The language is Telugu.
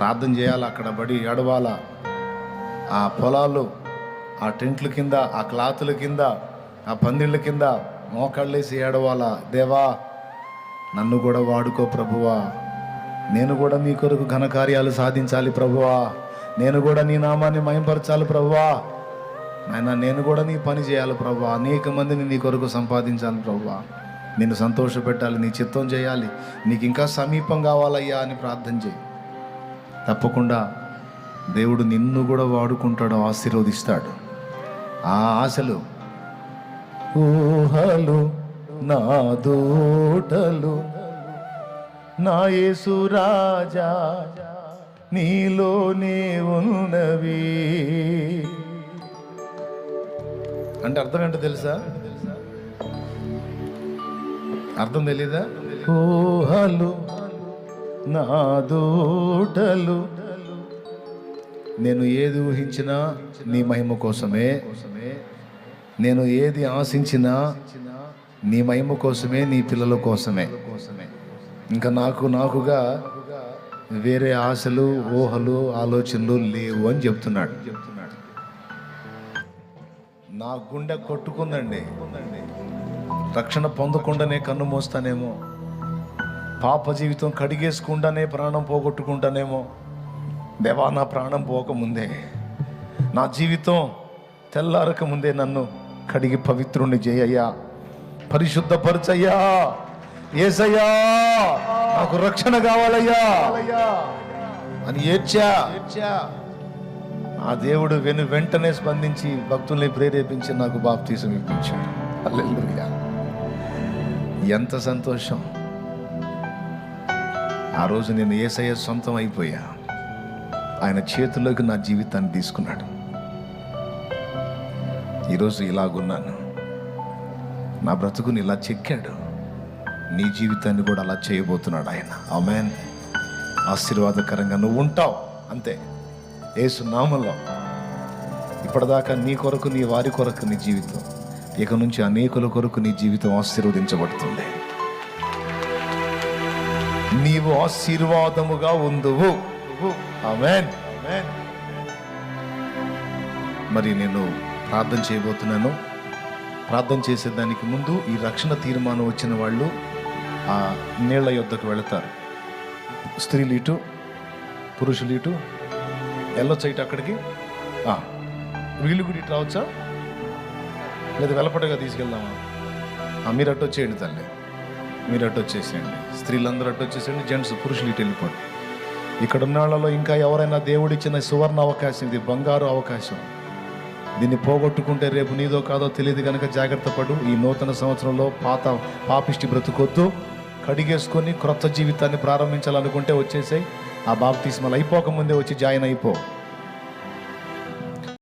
ప్రార్థన చేయాలి? అక్కడ బడి ఏడవాల? ఆ పొలాలు ఆ టెంట్ల కింద ఆ క్లాతుల కింద ఆ పందిళ్ళ కింద మోకాళ్ళేసి ఏడవాలా? దేవా నన్ను కూడా వాడుకో ప్రభువా. నేను కూడా మీ కొరకు ఘనకార్యాలు సాధించాలి ప్రభువా. నేను కూడా నీ నామాన్ని మయంపరచాలి ప్రభువా. నాయన నేను కూడా నీ పని చేయాలి ప్రభువా. అనేక మందిని నీ కొరకు సంపాదించాలి ప్రభువా. నిన్ను సంతోషపెట్టాలి నీ చిత్తం చేయాలి. నీకు ఇంకా సమీపం కావాలయ్యా అని ప్రార్థన చేయి. తప్పకుండా దేవుడు నిన్ను కూడా వాడుకుంటాడు ఆశీర్వదిస్తాడు. ఆ ఆశలు ఊహలు నా దోటలు నా యేసు రాజా నీలోనే ఉన్నవి. అంటే అర్థం ఏంటో తెలుసా? అర్థం తెలీదా? ఊహలు నా దోటలు నేను ఏది ఊహించినా నీ మహిమ కోసమే. నేను ఏది ఆశించినా నీ మహిమ కోసమే నీ పిల్లల కోసమే. ఇంకా నాకు నాకుగా వేరే ఆశలు ఊహలు ఆలోచనలు లేవు అని చెప్తున్నాడు. నా గుండె కొట్టుకుందండి. రక్షణ పొందకుండానే కన్ను మోస్తానేమో. పాప జీవితం కడిగేసుకుండానే ప్రాణం పోగొట్టుకుంటానేమో. దేవా నా ప్రాణం పోకముందే. నా జీవితం తెల్లారక ముందే నన్ను కడిగి పవిత్రుణ్ణి చేయయ్యా. పరిశుద్ధపరచయ్యా. ఏసయ్యా నాకు రక్షణ కావాలయ్యా. అని ఏడ్చా. ఆ దేవుడు వెను వెంటనే స్పందించి భక్తుల్ని ప్రేరేపించి నాకు బాప్తీసం ఇప్పించాడు. హల్లెలూయా. ఎంత సంతోషం. ఆ రోజు నేను ఏసయ్య సొంతం అయిపోయా. ఆయన చేతుల్లోకి నా జీవితాన్ని తీసుకున్నాడు. ఈరోజు ఇలాగున్నాను. నా బ్రతుకుని ఇలా చెక్కాడు. నీ జీవితాన్ని కూడా అలా చేయబోతున్నాడు ఆయన. ఆమెన్. ఆశీర్వాదకరంగా నువ్వు ఉంటావు. అంతే. ఏసు నామంలో. ఇప్పటిదాకా నీ కొరకు నీ వారి కొరకు నీ జీవితం. ఇక నుంచి అనేకుల కొరకు నీ జీవితం ఆశీర్వదించబడుతుంది. నీవు ఆశీర్వాదముగా ఉందువు. ఆమెన్. మరి నేను ప్రార్థన చేయబోతున్నాను. ప్రార్థన చేసేదానికి ముందు ఈ రక్షణ తీర్మానం వచ్చిన వాళ్ళు ఆ నీళ్ళ యొద్దకు వెళతారు. స్త్రీలు ఇటు పురుషులు ఇటు వెళ్ళొచ్చా ఇటు అక్కడికి వీళ్ళు కూడా ఇటు రావచ్చా? లేదా వెలపటగా తీసుకెళ్దామా? ఆ, మీరు అటు వచ్చేయండి తల్లి. మీరు అటు వచ్చేసేయండి. స్త్రీలందరూ అటు వచ్చేసేయండి జెంట్స్ పురుషులు ఇటు వెళ్ళిపోండి. ఇక్కడ ఉన్న వాళ్ళలో ఇంకా ఎవరైనా దేవుడిచ్చిన సువర్ణ అవకాశం ఇది బంగారు అవకాశం. దీన్ని పోగొట్టుకుంటే రేపు నీదో కాదో తెలియదు కనుక జాగ్రత్త పడు. ఈ నూతన సంవత్సరంలో పాత పాపిష్టి బ్రతుకొద్దు. కడిగేసుకొని క్రొత్త జీవితాన్ని ప్రారంభించాలనుకుంటే వచ్చేసాయి. ఆ బాప్తిస్మలు అయిపోక ముందే వచ్చి జాయిన్ అయిపో.